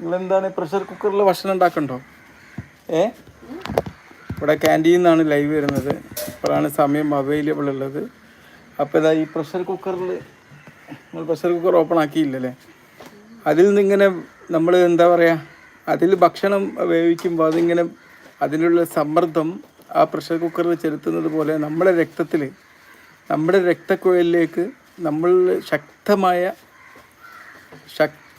നിങ്ങളെന്താണ് പ്രഷർ കുക്കറിൽ ഭക്ഷണം ഉണ്ടാക്കണ്ടോ? ഏ? ഇവിടെ ക്യാന്റീനിൽ നിന്നാണ് ലൈവ് വരുന്നത്. ഇപ്പോഴാണ് സമയം അവൈലബിൾ ഉള്ളത്. അപ്പോൾ ഇതാ ഈ പ്രഷർ കുക്കറിൽ നിങ്ങൾ പ്രഷർ കുക്കർ ഓപ്പൺ ആക്കിയില്ലല്ലേ? അതിൽ നിന്നിങ്ങനെ നമ്മൾ എന്താ പറയുക അതിൽ ഭക്ഷണം വേവിക്കുമ്പോൾ അതിങ്ങനെ അതിനുള്ള സമ്മർദ്ദം ആ പ്രഷർ കുക്കറിൽ ചെലുത്തുന്നത് പോലെ നമ്മുടെ രക്തത്തിൽ നമ്മുടെ രക്തക്കുഴലിലേക്ക് നമ്മൾ ശക്തമായ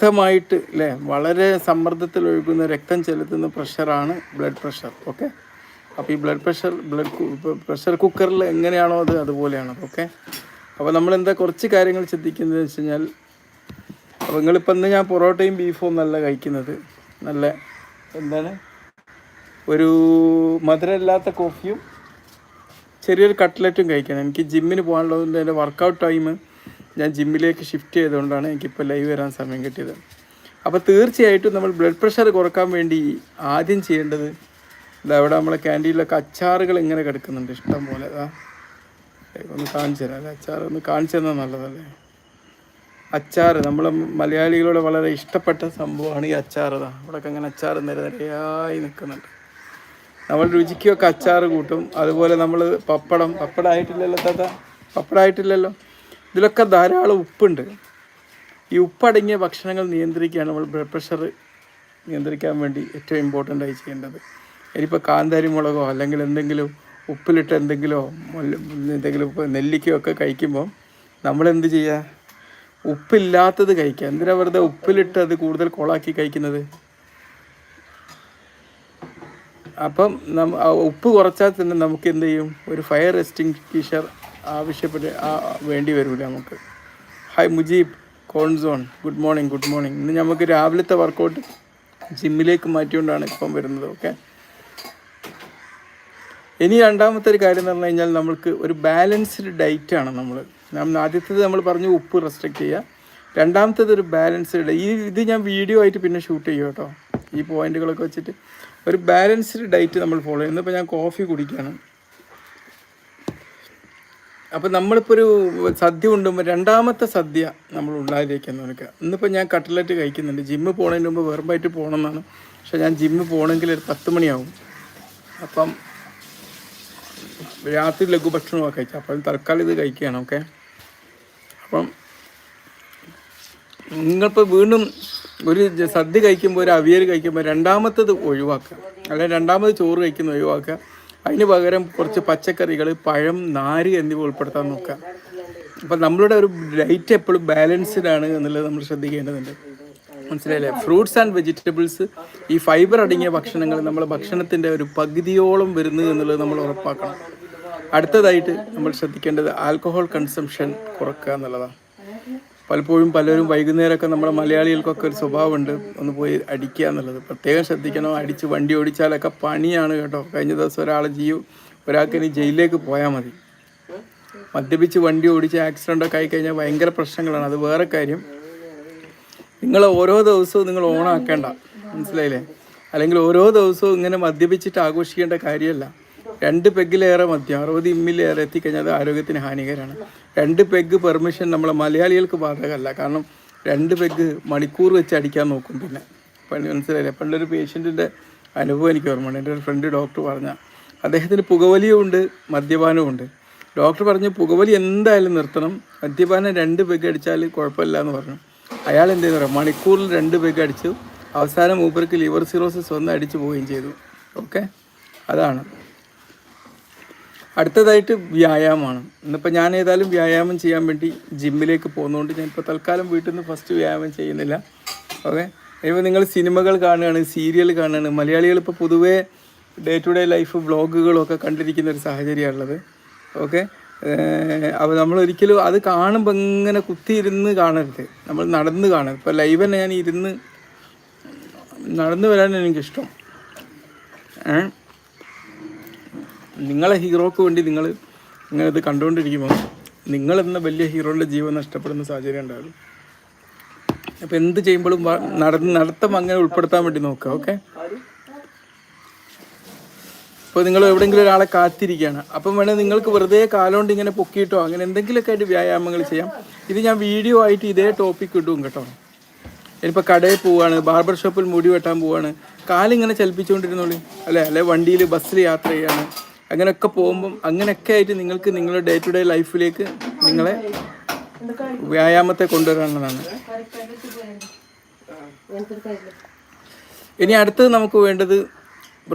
ശക്തമായിട്ട് അല്ലേ വളരെ സമ്മർദ്ദത്തിൽ ഒഴുകുന്ന രക്തം ചെലുത്തുന്ന പ്രഷറാണ് ബ്ലഡ് പ്രഷർ ഓക്കെ? അപ്പോൾ ഈ ബ്ലഡ് പ്രഷർ ബ്ലഡ് പ്രഷർ കുക്കറിൽ എങ്ങനെയാണോ അത് അതുപോലെയാണ് ഓക്കെ? അപ്പോൾ നമ്മളെന്താ കുറച്ച് കാര്യങ്ങൾ ശ്രദ്ധിക്കുന്നത് വെച്ച് കഴിഞ്ഞാൽ അപ്പോൾ നിങ്ങളിപ്പോൾ ഇന്ന് ഞാൻ പൊറോട്ടയും ബീഫും ഒന്നല്ല കഴിക്കുന്നത്. നല്ല എന്താണ്? ഒരു മധുരമില്ലാത്ത കോഫിയും ചെറിയൊരു കട്ട്ലറ്റും കഴിക്കണം. എനിക്ക് ജിമ്മിന് പോകാനുള്ളതുകൊണ്ട് എന്റെ വർക്കൗട്ട് ടൈം ഞാൻ ജിമ്മിലേക്ക് ഷിഫ്റ്റ് ചെയ്തുകൊണ്ടാണ് എനിക്കിപ്പോൾ ലൈവ് വരാൻ സമയം കിട്ടിയത്. അപ്പോൾ തീർച്ചയായിട്ടും നമ്മൾ ബ്ലഡ് പ്രഷർ കുറയ്ക്കാൻ വേണ്ടി ആദ്യം ചെയ്യേണ്ടത് ഇതാ ഇവിടെ നമ്മളെ ക്യാന്റീനിലൊക്കെ അച്ചാറുകൾ ഇങ്ങനെ കിടക്കുന്നുണ്ട്. ഇഷ്ടം പോലെ. അതാ ഒന്ന് കാണിച്ചു തരാം അല്ലേ? അച്ചാർ ഒന്ന് കാണിച്ചു തന്നാൽ നല്ലതല്ലേ? അച്ചാർ നമ്മൾ മലയാളികളോട് വളരെ ഇഷ്ടപ്പെട്ട സംഭവമാണ് ഈ അച്ചാർ ഇതാ ഇവിടെയൊക്കെ അങ്ങനെ അച്ചാർ നിര നിരയായി നിൽക്കുന്നുണ്ട്. നമ്മൾ രുചിക്കൊക്കെ അച്ചാർ കൂട്ടും. അതുപോലെ നമ്മൾ പപ്പടം പപ്പടമായിട്ടില്ലല്ലോ താത്ത? പപ്പടമായിട്ടില്ലല്ലോ ഇതിലൊക്കെ ധാരാളം ഉപ്പുണ്ട്. ഈ ഉപ്പടങ്ങിയ ഭക്ഷണങ്ങൾ നിയന്ത്രിക്കുകയാണ് നമ്മൾ ബ്ലഡ് പ്രഷർ നിയന്ത്രിക്കാൻ വേണ്ടി ഏറ്റവും ഇമ്പോർട്ടന്റ് ആയി ചെയ്യേണ്ടത്. ഇനിയിപ്പോൾ കാന്താരി മുളകോ അല്ലെങ്കിൽ എന്തെങ്കിലും ഉപ്പിലിട്ട് എന്തെങ്കിലോ എന്തെങ്കിലും ഇപ്പോൾ നെല്ലിക്കയോ ഒക്കെ കഴിക്കുമ്പോൾ നമ്മൾ എന്ത് ചെയ്യുക ഉപ്പില്ലാത്തത് കഴിക്കുക. എന്തിനാ വെറുതെ ഉപ്പിലിട്ട് അത് കൂടുതൽ കോളാക്കി കഴിക്കുന്നത്? അപ്പം ഉപ്പ് കുറച്ചാൽ തന്നെ നമുക്ക് എന്ത് ചെയ്യും? ഒരു ഫയർ എക്സ്റ്റിങ്ക്വിഷർ ആവശ്യപ്പെട്ട് വേണ്ടി വരില്ല നമുക്ക്. ഹായ് മുജീബ് കോൺസോൺ. ഗുഡ് മോർണിംഗ് ഗുഡ് മോർണിംഗ് ഇന്ന് നമുക്ക് രാവിലത്തെ വർക്കൗട്ട് ജിമ്മിലേക്ക് മാറ്റിക്കൊണ്ടാണ് ഇപ്പം വരുന്നത് ഓക്കെ ഇനി രണ്ടാമത്തെ ഒരു കാര്യം എന്ന് പറഞ്ഞു കഴിഞ്ഞാൽ നമ്മൾക്ക് ഒരു ബാലൻസ്ഡ് ഡയറ്റ് ആണ് നമ്മൾ. നമ്മൾ ആദ്യത്തേത് നമ്മൾ പറഞ്ഞു ഉപ്പ് റെസ്ട്രിക്റ്റ് ചെയ്യുക. രണ്ടാമത്തേത് ഒരു ബാലൻസ്ഡ് ഈ ഇത് ഞാൻ വീഡിയോ ആയിട്ട് പിന്നെ ഷൂട്ട് ചെയ്യും കേട്ടോ. ഈ പോയിന്റുകളൊക്കെ വെച്ചിട്ട്. ഒരു ബാലൻസ്ഡ് ഡയറ്റ് നമ്മൾ ഫോളോ ചെയ്യുന്നു ഇപ്പോൾ ഞാൻ കോഫി കുടിക്കുകയാണ്. അപ്പോൾ നമ്മളിപ്പോൾ ഒരു സദ്യ കൊണ്ടുമ്പോൾ രണ്ടാമത്തെ സദ്യ നമ്മൾ ഉണ്ടായിരിക്കാൻ നോക്കുക ഇന്നിപ്പോൾ ഞാൻ കട്ട്ലറ്റ് കഴിക്കുന്നുണ്ട്. ജിമ്മ് പോണതിന് മുമ്പ് വെറുമ്പായിട്ട് പോകണം എന്നാണ് പക്ഷേ ഞാൻ ജിമ്മ് പോകണമെങ്കിൽ ഒരു പത്ത് മണിയാവും. അപ്പം രാത്രി ലഘുഭക്ഷണമൊക്കെ കഴിച്ചു അപ്പം തൽക്കാലം ഇത് കഴിക്കുകയാണ് ഓക്കെ? അപ്പം നിങ്ങളിപ്പോൾ വീണ്ടും ഒരു സദ്യ കഴിക്കുമ്പോൾ ഒരു അവിയൽ കഴിക്കുമ്പോൾ രണ്ടാമത്തത് ഒഴിവാക്കുക. അല്ലെങ്കിൽ രണ്ടാമത് ചോറ് കഴിക്കുന്നത് ഒഴിവാക്കുക. അതിന് പകരം കുറച്ച് പച്ചക്കറികൾ പഴം നാര് എന്നിവ ഉൾപ്പെടുത്താൻ നോക്കാം അപ്പം നമ്മളുടെ ഒരു ഡയറ്റ് എപ്പോഴും ബാലൻസ്ഡ് ആണ് എന്നുള്ളത് നമ്മൾ ശ്രദ്ധിക്കേണ്ടതുണ്ട്. മനസ്സിലായില്ലേ? ഫ്രൂട്ട്സ് ആൻഡ് വെജിറ്റബിൾസ് ഈ ഫൈബർ അടങ്ങിയ ഭക്ഷണങ്ങൾ നമ്മൾ ഭക്ഷണത്തിന്റെ ഒരു പകുതിയോളം വരുന്നു എന്നുള്ളത് നമ്മൾ ഉറപ്പാക്കണം. അടുത്തതായിട്ട് നമ്മൾ ശ്രദ്ധിക്കേണ്ടത് ആൽക്കഹോൾ കൺസംഷൻ കുറക്കുക എന്നുള്ളതാണ്. പലപ്പോഴും പലരും വൈകുന്നേരമൊക്കെ നമ്മുടെ മലയാളികൾക്കൊക്കെ ഒരു സ്വഭാവമുണ്ട്. ഒന്ന് പോയി അടിക്കുക എന്നുള്ളത്. പ്രത്യേകം ശ്രദ്ധിക്കണം. അടിച്ച് വണ്ടി ഓടിച്ചാലൊക്കെ പണിയാണ് കേട്ടോ. കഴിഞ്ഞ ദിവസം ഒരാളെ ജീവ് ഒരാൾക്ക് ഇനി ജയിലിലേക്ക് പോയാൽ മതി. മദ്യപിച്ച് വണ്ടി ഓടിച്ച് ആക്സിഡന്റ് ഒക്കെ ആയിക്കഴിഞ്ഞാൽ ഭയങ്കര പ്രശ്നങ്ങളാണ്. അത് വേറെ കാര്യം. നിങ്ങൾ ഓരോ ദിവസവും നിങ്ങൾ ഓണാക്കേണ്ട. മനസ്സിലായില്ലേ? അല്ലെങ്കിൽ ഓരോ ദിവസവും ഇങ്ങനെ മദ്യപിച്ചിട്ട് ആഘോഷിക്കേണ്ട കാര്യമല്ല. രണ്ട് പെഗ്ഗിലേറെ മദ്യം അറുപത് ഇമ്മിലേറെ എത്തിക്കഴിഞ്ഞാൽ അത് ആരോഗ്യത്തിന് ഹാനികരമാണ്. രണ്ട് പെഗ് പെർമിഷൻ നമ്മളെ മലയാളികൾക്ക് ബാധകമല്ല. കാരണം രണ്ട് പെഗ് മണിക്കൂർ വെച്ച് അടിക്കാൻ നോക്കും പിന്നെ. പണ്ട് മനസ്സിലായില്ലേ? പണ്ടൊരു പേഷ്യന്റിന്റെ അനുഭവം എനിക്ക് ഓർമ്മയുണ്ട്. എന്റെ ഒരു ഫ്രണ്ട് ഡോക്ടർ പറഞ്ഞ അദ്ദേഹത്തിന് പുകവലിയും ഉണ്ട് മദ്യപാനവും ഉണ്ട്. ഡോക്ടർ പറഞ്ഞു പുകവലി എന്തായാലും നിർത്തണം. മദ്യപാനം രണ്ട് പെഗ് അടിച്ചാൽ കുഴപ്പമില്ല എന്ന് പറഞ്ഞു. അയാൾ എന്ത് ചെയ്യുന്ന പറയാം മണിക്കൂറിൽ രണ്ട് പെഗ് അടിച്ചു. അവസാനം മൂപ്പർക്ക് ലിവർ സിറോസിസ് വന്ന് അടിച്ചു പോവുകയും ചെയ്തു. ഓക്കെ? അതാണ്. അടുത്തതായിട്ട് വ്യായാമമാണ്. ഇന്നിപ്പോൾ ഞാൻ ഏതായാലും വ്യായാമം ചെയ്യാൻ വേണ്ടി ജിമ്മിലേക്ക് പോകുന്നതുകൊണ്ട് ഞാൻ ഇപ്പോൾ തൽക്കാലം വീട്ടിൽ നിന്ന് ഫസ്റ്റ് വ്യായാമം ചെയ്യുന്നില്ല. ഓക്കെ ഇപ്പോൾ നിങ്ങൾ സിനിമകൾ കാണുകയാണ് സീരിയൽ കാണുകയാണ്. മലയാളികൾ ഇപ്പോൾ പൊതുവേ ഡേ ടു ഡേ ലൈഫ് വ്ളോഗുകളൊക്കെ കണ്ടിരിക്കുന്ന ഒരു സാഹചര്യമാണുള്ളത്. ഓക്കെ അപ്പോൾ നമ്മൾ ഒരിക്കലും അത് കാണുമ്പോൾ ഇങ്ങനെ കുത്തിയിരുന്ന് കാണരുത്. നമ്മൾ നടന്ന് കാണരുത്. ഇപ്പോൾ ലൈവ് തന്നെ ഞാൻ ഇരുന്ന് നടന്നു വരാനാണ് എനിക്കിഷ്ടം. ഏഹ്? നിങ്ങളെ ഹീറോക്ക് വേണ്ടി നിങ്ങൾ ഇങ്ങനെ ഇത് കണ്ടുകൊണ്ടിരിക്കുമ്പോൾ നിങ്ങളെന്ന വലിയ ഹീറോയുടെ ജീവൻ നഷ്ടപ്പെടുന്ന സാഹചര്യം ഉണ്ടാകും. അപ്പോൾ എന്ത് ചെയ്യുമ്പോഴും നടത്തം അങ്ങനെ ഉൾപ്പെടുത്താൻ വേണ്ടി നോക്കുക ഓക്കെ? ഇപ്പോൾ നിങ്ങൾ എവിടെയെങ്കിലും ഒരാളെ കാത്തിരിക്കുകയാണ്. അപ്പം വേണേൽ നിങ്ങൾക്ക് വെറുതെ കാലുകൊണ്ട് ഇങ്ങനെ പൊക്കിയിട്ടോ അങ്ങനെ എന്തെങ്കിലുമൊക്കെ ആയിട്ട് വ്യായാമങ്ങൾ ചെയ്യാം. ഇത് ഞാൻ വീഡിയോ ആയിട്ട് ഇതേ ടോപ്പിക് ഇടും കേട്ടോ. ഇനിയിപ്പോൾ കടയിൽ പോവാണ് ബാർബർ ഷോപ്പിൽ മുടി വെട്ടാൻ പോവാണ് കാലിങ്ങനെ ചലിപ്പിച്ചുകൊണ്ടിരുന്നോളി. അല്ലേ? അല്ലെ? വണ്ടിയിൽ ബസ്സിൽ യാത്ര ചെയ്യാണ് അങ്ങനെയൊക്കെ പോകുമ്പം അങ്ങനെയൊക്കെ ആയിട്ട് നിങ്ങൾക്ക് നിങ്ങളുടെ ഡേ ടു ഡേ ലൈഫിലേക്ക് നിങ്ങളെ വ്യായാമത്തെ കൊണ്ടുവരാനുള്ളതാണ്. ഇനി അടുത്തത് നമുക്ക് വേണ്ടത്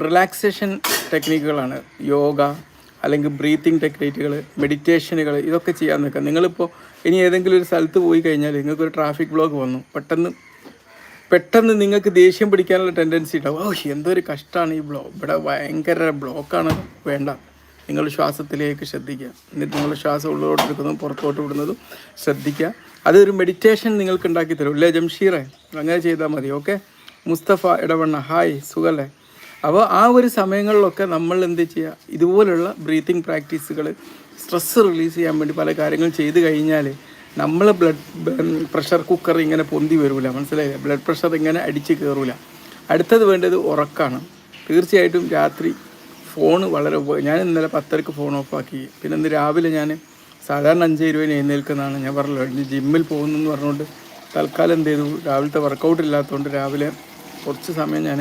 റിലാക്സേഷൻ ടെക്നിക്കുകളാണ് യോഗ അല്ലെങ്കിൽ ബ്രീത്തിങ് ടെക്നിക്കുകൾ മെഡിറ്റേഷനുകൾ ഇതൊക്കെ ചെയ്യാൻ നിൽക്കാം നിങ്ങളിപ്പോൾ ഇനി ഏതെങ്കിലും ഒരു സ്ഥലത്ത് പോയി കഴിഞ്ഞാൽ നിങ്ങൾക്കൊരു ട്രാഫിക് ബ്ലോക്ക് വന്നു. പെട്ടെന്ന് പെട്ടെന്ന് നിങ്ങൾക്ക് ദേഷ്യം പിടിക്കാനുള്ള ടെൻഡൻസി ഉണ്ടാവും. ഓ എന്തൊരു കഷ്ടമാണ് ഈ ബ്ലോ ഇവിടെ ഭയങ്കര ബ്ലോക്കാണ്. വേണ്ട. നിങ്ങൾ ശ്വാസത്തിലേക്ക് ശ്രദ്ധിക്കുക. എന്നിട്ട് നിങ്ങൾ ശ്വാസം ഉള്ളിലോട്ട് എടുക്കുന്നതും പുറത്തോട്ട് വിടുന്നതും ശ്രദ്ധിക്കുക. അതൊരു മെഡിറ്റേഷൻ നിങ്ങൾക്ക് ഉണ്ടാക്കി തരും. അല്ലേ ജംഷീറെ? അങ്ങനെ ചെയ്താൽ മതി ഓക്കെ? മുസ്തഫ ഇടവണ്ണ ഹായ് സുഖല്ലേ? അപ്പോൾ ആ ഒരു സമയങ്ങളിലൊക്കെ നമ്മൾ എന്ത് ചെയ്യുക? ഇതുപോലുള്ള ബ്രീത്തിങ് പ്രാക്ടീസുകൾ സ്ട്രെസ്സ് റിലീസ് ചെയ്യാൻ വേണ്ടി പല കാര്യങ്ങളും ചെയ്ത് കഴിഞ്ഞാൽ നമ്മൾ ബ്ലഡ് പ്രഷർ കുക്കർ ഇങ്ങനെ പൊന്തി വരില്ല മനസ്സിലായില്ലേ? ബ്ലഡ് പ്രഷർ ഇങ്ങനെ അടിച്ച് കയറൂല അടുത്തത് വേണ്ടത് ഉറക്കാണ്. തീർച്ചയായിട്ടും രാത്രി ഫോൺ വളരെ ഞാൻ ഇന്നലെ പത്തരക്ക് ഫോൺ ഓഫാക്കി പിന്നെ ഇന്ന് രാവിലെ ഞാൻ സാധാരണ അഞ്ച് ഇരുപതിന് എഴുന്നേൽക്കുന്നതാണ്. ഞാൻ പറഞ്ഞല്ലോ ജിമ്മിൽ പോകുന്നു എന്ന് പറഞ്ഞുകൊണ്ട് തൽക്കാലം എന്ത് ചെയ്തു? രാവിലത്തെ വർക്കൗട്ട് ഇല്ലാത്തതുകൊണ്ട് രാവിലെ കുറച്ച് സമയം ഞാൻ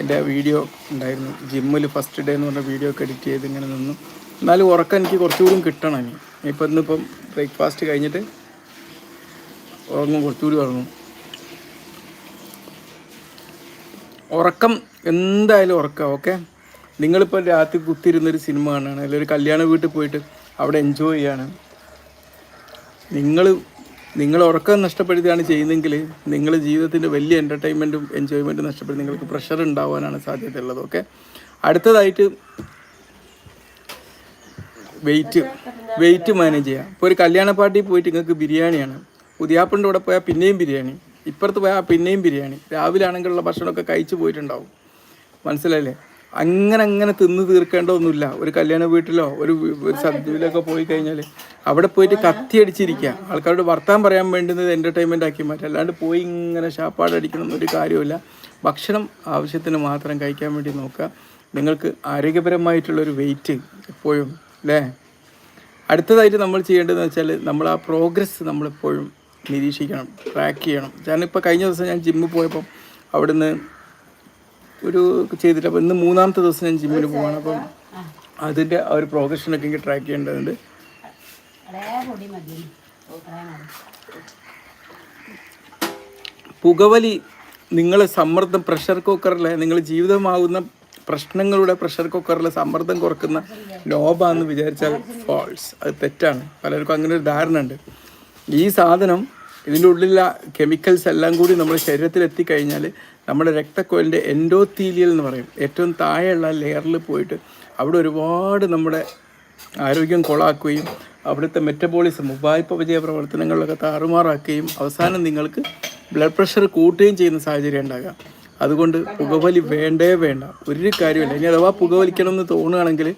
എന്റെ വീഡിയോ ഉണ്ടായിരുന്നു. ജിമ്മിൽ ഫസ്റ്റ് ഡേ എന്ന് പറഞ്ഞ വീഡിയോ ഒക്കെ എഡിറ്റ് ചെയ്ത് ഇങ്ങനെ നിന്നു. എന്നാലും ഉറക്കം എനിക്ക് കുറച്ചുകൂടി കിട്ടണം ഇനി. ഇപ്പം ഇന്നിപ്പം ബ്രേക്ക്ഫാസ്റ്റ് കഴിഞ്ഞിട്ട് ഉറങ്ങും കുറച്ചുകൂടി ഉറങ്ങും. ഉറക്കം എന്തായാലും ഉറക്കാം ഓക്കെ നിങ്ങളിപ്പോൾ രാത്രി കുത്തിരുന്നൊരു സിനിമ കാണുകയാണ് അല്ലെങ്കിൽ ഒരു കല്യാണ വീട്ടിൽ പോയിട്ട് അവിടെ എൻജോയ് ചെയ്യാണ് നിങ്ങൾ നിങ്ങൾ ഉറക്കം നഷ്ടപ്പെടുത്തിയാണ് ചെയ്യുന്നതെങ്കിൽ നിങ്ങൾ ജീവിതത്തിന്റെ വലിയ എന്റർടൈൻമെന്റും എൻജോയ്മെന്റും നഷ്ടപ്പെടുത്തി നിങ്ങൾക്ക് പ്രഷർ ഉണ്ടാവാനാണ് സാധ്യതയുള്ളത് ഓക്കെ അടുത്തതായിട്ട് വെയിറ്റ് വെയിറ്റ് മാനേജ് ചെയ്യുക. ഇപ്പോൾ ഒരു കല്യാണ പാർട്ടിയിൽ പോയിട്ട് നിങ്ങൾക്ക് ബിരിയാണിയാണ്. പുതിയാപ്പിന്റെ കൂടെ പോയാൽ പിന്നെയും ബിരിയാണി ഇപ്പുറത്ത് പോയാൽ പിന്നെയും ബിരിയാണി രാവിലെ ആണെങ്കിലുള്ള ഭക്ഷണമൊക്കെ കഴിച്ചു പോയിട്ടുണ്ടാവും. മനസ്സിലായില്ലേ? അങ്ങനെ അങ്ങനെ തിന്ന് തീർക്കേണ്ടതൊന്നുമില്ല. ഒരു കല്യാണ വീട്ടിലോ ഒരു ഒരു സദ്യയിലൊക്കെ പോയി കഴിഞ്ഞാൽ അവിടെ പോയിട്ട് കത്തി അടിച്ചിരിക്കുക. ആൾക്കാരോട് വർത്താൻ പറയാൻ വേണ്ടുന്നത് എന്റർടൈൻമെന്റ് ആക്കി മാറ്റുക. അല്ലാണ്ട് പോയി ഇങ്ങനെ ഷാപ്പാടടിക്കണം എന്നൊരു കാര്യമില്ല ഭക്ഷണം ആവശ്യത്തിന് മാത്രം കഴിക്കാൻ വേണ്ടി നോക്കുക. നിങ്ങൾക്ക് ആരോഗ്യപരമായിട്ടുള്ളൊരു വെയിറ്റ് എപ്പോഴും അല്ലേ അടുത്തതായിട്ട് നമ്മൾ ചെയ്യേണ്ടതെന്ന് വെച്ചാൽ നമ്മൾ ആ പ്രോഗ്രസ് നമ്മളെപ്പോഴും നിരീക്ഷിക്കണം ട്രാക്ക് ചെയ്യണം. ഞാനിപ്പോൾ കഴിഞ്ഞ ദിവസം ഞാൻ ജിമ്മിൽ പോയപ്പം അവിടുന്ന് ഒരു ചെയ്തിട്ട് അപ്പോൾ ഇന്ന് മൂന്നാമത്തെ ദിവസം ഞാൻ ജിമ്മിൽ പോവാണ്. അപ്പം അതിന്റെ ആ ഒരു പ്രോഗ്രഷനൊക്കെ എനിക്ക് ട്രാക്ക് ചെയ്യേണ്ടതുണ്ട്. പുകവലി നിങ്ങൾ സമ്മർദ്ദം പ്രഷർ കുക്കറിലെ നിങ്ങൾ ജീവിതമാകുന്ന പ്രശ്നങ്ങളുടെ പ്രഷർ കുക്കറിലെ സമ്മർദ്ദം കുറക്കുന്ന ലോബാന്ന് വിചാരിച്ചാൽ ഫോൾസ് അത് തെറ്റാണ്. പലർക്കും അങ്ങനെ ഒരു ധാരണ ഉണ്ട്. ഈ സാധനം ഇതിന്റെ ഉള്ളിലുള്ള കെമിക്കൽസ് എല്ലാം കൂടി നമ്മുടെ ശരീരത്തിൽ എത്തിക്കഴിഞ്ഞാൽ നമ്മുടെ രക്തക്കോലിന്റെ എൻഡോത്തീലിയൽ എന്ന് പറയും. ഏറ്റവും താഴെയുള്ള ലെയറിൽ പോയിട്ട് അവിടെ ഒരുപാട് നമ്മുടെ ആരോഗ്യം കൊളാക്കുകയും അവിടുത്തെ മെറ്റബോളിസം വിജയ പ്രവർത്തനങ്ങളിലൊക്കെ താറുമാറാക്കുകയും അവസാനം നിങ്ങൾക്ക് ബ്ലഡ് പ്രഷർ കൂട്ടുകയും ചെയ്യുന്ന സാഹചര്യം ഉണ്ടാകാം. അതുകൊണ്ട് പുകവലി വേണ്ടേ വേണ്ട. ഒരു കാര്യമില്ല ഇനി അഥവാ പുകവലിക്കണം എന്ന് തോന്നുകയാണെങ്കിൽ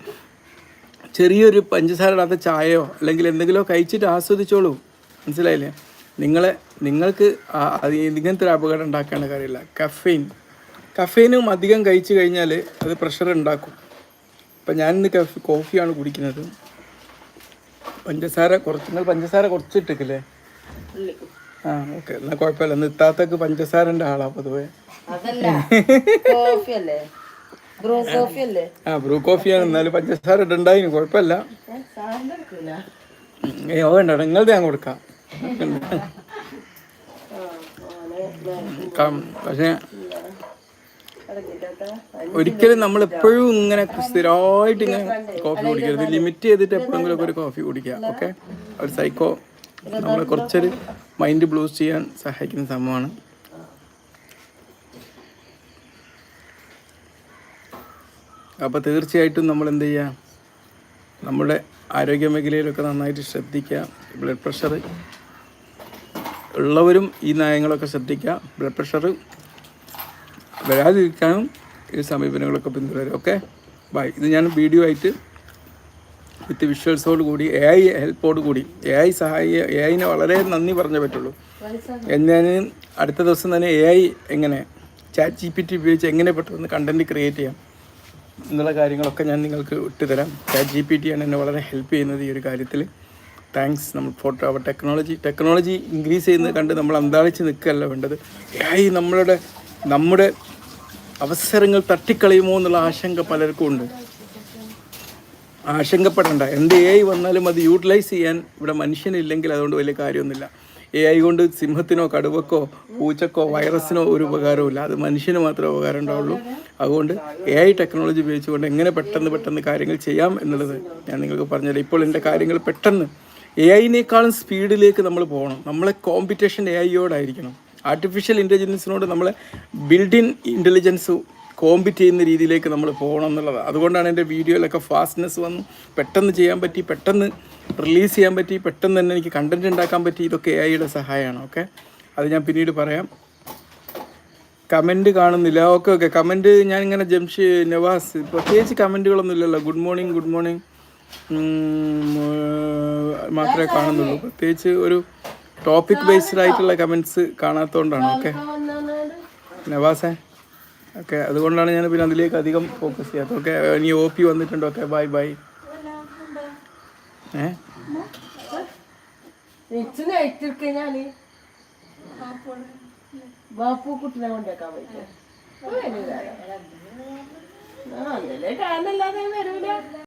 ചെറിയൊരു പഞ്ചസാര ഇടാത്ത ചായയോ അല്ലെങ്കിൽ എന്തെങ്കിലുമോ കഴിച്ചിട്ട് ആസ്വദിച്ചോളൂ. മനസ്സിലായില്ലേ? നിങ്ങളെ നിങ്ങൾക്ക് ഇങ്ങനത്തെ ഒരു അപകടം ഉണ്ടാക്കേണ്ട കാര്യമില്ല. കഫെയിൻ കഫെയിനും അധികം കഴിച്ചു കഴിഞ്ഞാൽ അത് പ്രഷർ ഉണ്ടാക്കും. ഇപ്പം ഞാൻ ഇന്ന് കഫ് കോഫിയാണ് കുടിക്കുന്നത്. പഞ്ചസാര കുറച്ച് നിങ്ങൾ പഞ്ചസാര കുറച്ചിട്ടില്ലേ ആ ഓക്കെ. എന്നാൽ കുഴപ്പമില്ല. ഇന്ന് ഇത്താത്തക്ക് പഞ്ചസാരന്റെ ആളാ പൊതുവേ. ആ ബ്രൂ കോഫിയാണ് എന്നാലും പഞ്ചസാര ഇടണ്ടായിരുന്നു കുഴപ്പമില്ല. ഏ ഓ വേണ്ട. നിങ്ങളുടെ ഞാൻ കൊടുക്കാം. പക്ഷേ ഒരിക്കലും നമ്മൾ എപ്പോഴും ഇങ്ങനെ സ്ഥിരമായിട്ട് ഇങ്ങനെ കോഫി കുടിക്കരുത്. ലിമിറ്റ് ചെയ്തിട്ട് എപ്പോഴെങ്കിലും ഒരു കോഫി കുടിക്കുക ഓക്കെ ഒരു സൈക്കോ നമ്മളെ കുറച്ചൊരു മൈൻഡ് ബ്ലൂസ് ചെയ്യാൻ സഹായിക്കുന്ന സംഭവമാണ്. അപ്പോൾ തീർച്ചയായിട്ടും നമ്മൾ എന്ത് ചെയ്യുക? നമ്മുടെ ആരോഗ്യ മേഖലയിലൊക്കെ നന്നായിട്ട് ശ്രദ്ധിക്കുക. ബ്ലഡ് പ്രഷർ ഉള്ളവരും ഈ നയങ്ങളൊക്കെ ശ്രദ്ധിക്കുക. ബ്ലഡ് പ്രഷർ വരാതിരിക്കാനും ഈ സമീപനങ്ങളൊക്കെ പിന്തുടരും ഓക്കെ ബൈ ഇത് ഞാൻ വീഡിയോ ആയിട്ട് വിത്ത് വിഷ്വൽസോട് കൂടി എ ഐ ഹെൽപ്പോട് കൂടി എ ഐ സഹായ എ ഐനെ വളരെ നന്ദി പറഞ്ഞേ പറ്റുള്ളൂ. ഞാൻ അടുത്ത ദിവസം തന്നെ എ ഐ എങ്ങനെ ചാറ്റ് ജി പി ടി ഉപയോഗിച്ച് എങ്ങനെ പെട്ടെന്ന് കണ്ടന്റ് ക്രിയേറ്റ് ചെയ്യാം എന്നുള്ള കാര്യങ്ങളൊക്കെ ഞാൻ നിങ്ങൾക്ക് ഇട്ടുതരാം. ചാറ്റ് ജി പി ടി ആണ് എന്നെ വളരെ ഹെൽപ്പ് ചെയ്യുന്നത് ഈ ഒരു കാര്യത്തിൽ താങ്ക്സ് നമ്മൾ ഫോട്ടോ അവർ ടെക്നോളജി ടെക്നോളജി ഇൻക്രീസ് ചെയ്യുന്നത് കണ്ട് നമ്മൾ അന്താളിച്ച് നിൽക്കുകയല്ല വേണ്ടത്. ഏയ് നമ്മളുടെ നമ്മുടെ അവസരങ്ങൾ തട്ടിക്കളയുമോ എന്നുള്ള ആശങ്ക പലർക്കും ഉണ്ട്. ആശങ്കപ്പെടേണ്ട. എന്ത് എ ഐ വന്നാലും അത് യൂട്ടിലൈസ് ചെയ്യാൻ ഇവിടെ മനുഷ്യനില്ലെങ്കിൽ അതുകൊണ്ട് വലിയ കാര്യമൊന്നുമില്ല. എ ഐ കൊണ്ട് സിംഹത്തിനോ കടുവക്കോ പൂച്ചക്കോ വൈറസിനോ ഒരു ഉപകാരവുമില്ല. അത് മനുഷ്യന് മാത്രമേ ഉപകാരം ഉണ്ടാവുള്ളൂ. അതുകൊണ്ട് എ ഐ ടെക്നോളജി ഉപയോഗിച്ചുകൊണ്ട് എങ്ങനെ പെട്ടെന്ന് പെട്ടെന്ന് കാര്യങ്ങൾ ചെയ്യാം എന്നുള്ളത് ഞാൻ നിങ്ങൾക്ക് പറഞ്ഞുതരാം. ഇപ്പോൾ എന്റെ കാര്യങ്ങൾ പെട്ടെന്ന് എ ഐനേക്കാളും സ്പീഡിലേക്ക് നമ്മൾ പോകണം. നമ്മളെ കോമ്പറ്റീഷൻ എ ഐയോടായിരിക്കണം ആർട്ടിഫിഷ്യൽ ഇന്റലിജൻസിനോട് നമ്മളെ ബിൽഡിൻ ഇന്റലിജൻസ് കോമ്പിറ്റ് ചെയ്യുന്ന രീതിയിലേക്ക് നമ്മൾ പോകണം എന്നുള്ളത്. അതുകൊണ്ടാണ് എന്റെ വീഡിയോയിലൊക്കെ ഫാസ്റ്റ്നെസ് വന്നു. പെട്ടെന്ന് ചെയ്യാൻ പറ്റി പെട്ടെന്ന് റിലീസ് ചെയ്യാൻ പറ്റി പെട്ടെന്ന് തന്നെ എനിക്ക് കണ്ടന്റ് ഉണ്ടാക്കാൻ പറ്റി. ഇതൊക്കെ എ ഐയുടെ സഹായമാണ് ഓക്കെ അത് ഞാൻ പിന്നീട് പറയാം. കമന്റ് കാണുന്നില്ല. Okay okay. കമന്റ് ഞാൻ ഇങ്ങനെ ജംഷി നവാസ് പ്രത്യേകിച്ച് കമന്റുകളൊന്നും ഇല്ലല്ലോ. ഗുഡ് മോർണിംഗ് ഗുഡ് മോർണിംഗ് മാത്രമേ കാണുന്നുള്ളൂ. പ്രത്യേകിച്ച് ഒരു ടോപ്പിക് ബേസ്ഡ് ആയിട്ടുള്ള കമൻസ് കാണാത്തതുകൊണ്ടാണ് ഓക്കെ നവാസേ ഓക്കെ അതുകൊണ്ടാണ് ഞാൻ പിന്നെ അതിലേക്ക് അധികം ഫോക്കസ് ചെയ്യാത്തത്. ഓക്കെ ഇനി ഒ പി വന്നിട്ടുണ്ട്. ഓക്കെ ബൈ ബൈ ഏ? ബാപ്പു കുട്ടിനെ കൊണ്ടേക്കാൻ പറ്റും കാണല്ലാതെ വരൂല.